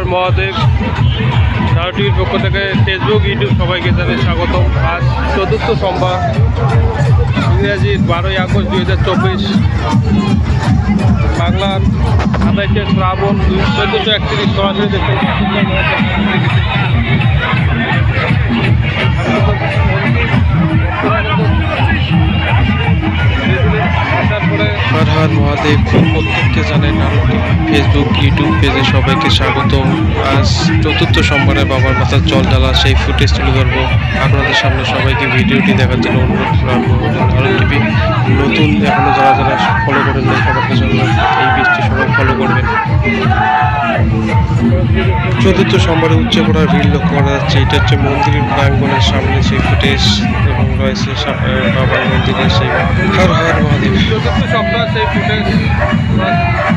হর মহাদেব ধারা টিভির পক্ষ থেকে ফেসবুক, ইউটিউব সবাইকে জানাই স্বাগতম। আজ চতুর্থ সোমবার, ইংরাজি বারোই আগস্ট দুই হাজার চব্বিশ। বাংলার আঠাইশে শ্রাবণ চোদ্দোশো একত্রিশ সরাসরি দেখতে তারপরে মহাদেব। প্রত্যেককে জানাই নারকটি ফেসবুক ইউটিউব পেজে সবাইকে স্বাগত আজ চতুর্থ সোমবারে বাবার মাথার জল ঢালা সেই ফুটেজ তুলে ধরবো। আপনাদের সামনে সবাইকে ভিডিওটি দেখার জন্য অনুরোধ রাখব। ভারত টিভি, নতুন এখনও যারা যারা ফলো করেন না সবাইকে জন্য এই পেজটি সবাই ফলো করবেন। চতুর্থ সোমবারে উচ্চে করার ভিড় লক্ষ্য করা যাচ্ছে। এটা হচ্ছে মন্দিরের প্রাঙ্গণের সামনে সেই ফুটেজ এবং রয়েছে বাবার মন্দিরের সেই হর হর মহাদেব। চতুর্থ সপ্তাহ সেই ফুটেজ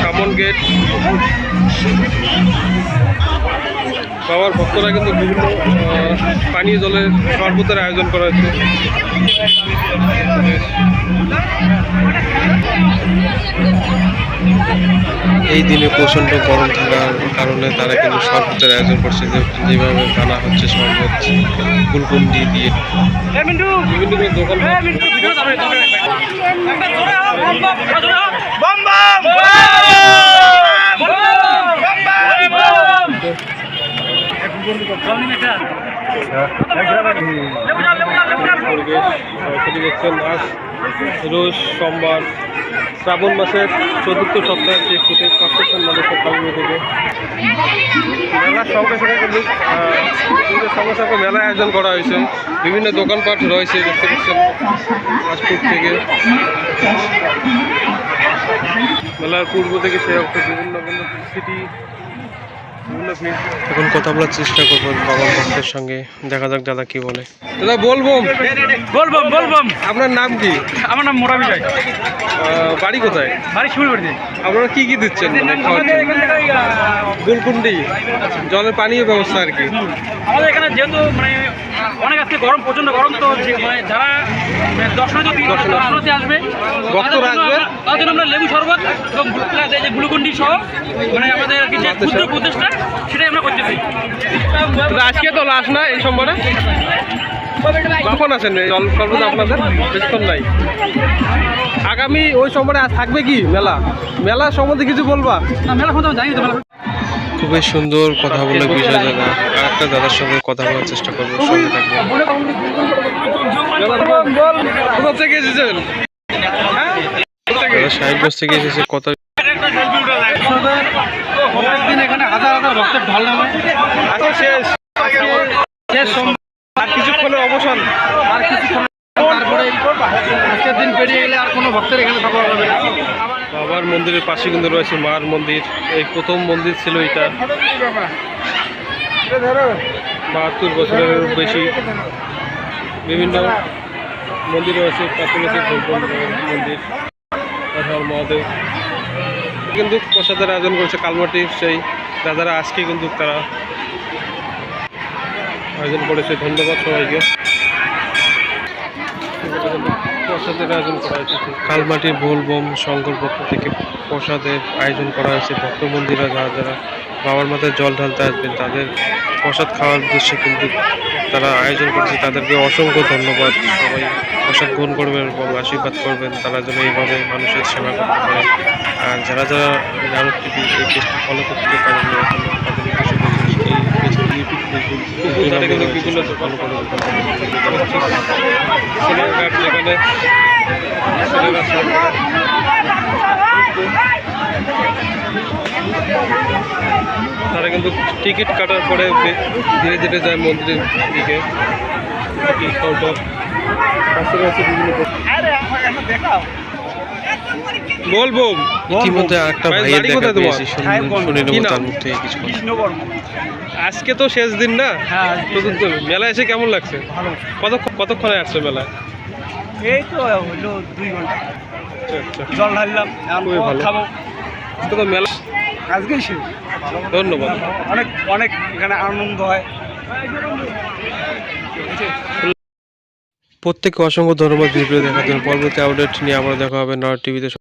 সামন গেট। বাবার ভক্তরা কিন্তু বিভিন্ন পানীয় জলের শরবতের আয়োজন করা হয়েছে। এই দিনে প্রচণ্ড গরম থাকার কারণে তারা কিন্তু শরবতের আয়োজন করছে যেভাবে বানা হচ্ছে শরবত গুলকুন্ডি দিয়ে বিভিন্ন দোকান রোজ সোমবার শ্রাবণ মাসের চতুর্থ সপ্তাহের যে ফুটেজ পাচ্ছেন মানুষের কালমি থেকে মেলার সঙ্গে সঙ্গে কিন্তু পুজোর সঙ্গে সঙ্গে মেলা আয়োজন করা হয়েছে। বিভিন্ন দোকানপাট রয়েছে দেখতে ফাস্টফুড থেকে। মেলার পূর্ব থেকে অর্থে বিভিন্ন বিভিন্ন সিটি এখন কথা বলার চেষ্টা করব বাবা ভক্তের সঙ্গে। দেখা যাক দাদা কি বলে। দাদা বলব বলব বলব আপনার নাম কি? আমার নাম মোরাবি রায় বাড়ি কোথায়? বাড়ি শিমুলবাড়িতে। আপনারা কি কি দিচ্ছেন? মানে গুলকুন্ডি জলের পানীয় ব্যবস্থা আর কি। আমাদের এখানে যেহেতু মানে অনেক আজকে গরম প্রচণ্ড গরম তো মানে যারা দর্শনার্থী দর্শনার্থী। আসবে। তাদের জন্য আমরা- লেবু শরবত এবং এই যে গ্লুকন্ডি সহ মানে আমাদের যে ক্ষুদ্র প্রচেষ্টা সেটাই আমরা করতেছি আজকে তো লাস্ট না এই সোমবারে কখন আছেন জল সর্বদা আপনাদের? বেশিক্ষণ নাই। আগামী ওই আর থাকবে কি মেলা? মেলা সম্বন্ধে কিছু বলবা? না মেলা জানি তো মেলা খুবই সুন্দর কথা বলে বিষয় দাদা। আর একটা দাদার সঙ্গে কথা বলার চেষ্টা করব সঙ্গে থেকে হ্যাঁ? কোথা থেকে? দাদা সাহেবগঞ্জ থেকে এসেছে কথা প্রত্যেকদিন এখানে হাজার হাজার ভক্তের ঢল নামে। শেষ। শেষ আর কিছুক্ষণের অবসান। আর কিছুক্ষণ তারপরে আজকের দিন পেরিয়ে গেলে আর কোনো ভক্তের এখানে হবে বাবার মন্দিরের পাশে কিন্তু রয়েছে মার মন্দির। এই প্রথম মন্দির ছিল এটা। বাহাত্তর বছরের বেশি। বিভিন্ন মন্দির রয়েছে মন্দির মহাদেব। কিন্তু প্রসাদের আয়োজন করেছে কালমাটির সেই দাদারা আজকে কিন্তু তারা আয়োজন করেছে। ধন্যবাদ সবাইকে। প্রসাদের আয়োজন করা হয়েছে। কালমাটির বোলবম সংঘর পক্ষ থেকে প্রসাদের আয়োজন করা হয়েছে। ভক্ত মন্দিরা যারা যারা বাবার মাথায় জল ঢালতে আসবেন, তাদের প্রসাদ খাওয়ার উদ্দেশ্যে কিন্তু তারা আয়োজন করেছে। তাদেরকে অসংখ্য ধন্যবাদ। সবাই প্রসাদ গ্রহণ করবেন এবং আশীর্বাদ করবেন। তারা যেন এইভাবে মানুষের সেবা করতে পারে। আর যারা যারা নারদ টিভি এই পেজটি ফলো করতে পারেন, তাদের এই পেজটি ইউটিউব তারা কিন্তু বিভিন্ন ফলো যেখানে তারা কিন্তু টিকিট কাটার পরে ধীরে ধীরে যায় মন্দিরের দিকে কাউন্টার পাশে রয়েছে বিভিন্ন। বলব। ইতিমধ্যে ভাই, ভাইয়ের দেখা? পেয়েছি শুনে- নেব তার মুখ থেকে কিছু আজকে তো শেষ দিন না? হ্যাঁ চতুর্থ মেলা এসে কেমন লাগছে? ভালো। কত কতক্ষণে আসছে মেলায়? এই তো হলো দুই ঘণ্টা। আচ্ছা আচ্ছা। জল ঢাললাম খুবই ভালো। খাব। আজকে তো মেলা আজকেই শেষ। ধন্যবাদ। অনেক অনেক এখানে আনন্দ হয়। প্রত্যেককে অসংখ্য ধন্যবাদ ভিডিও দেখার জন্য। পরবর্তী আপডেট নিয়ে আবার দেখা হবে নর টিভিতে।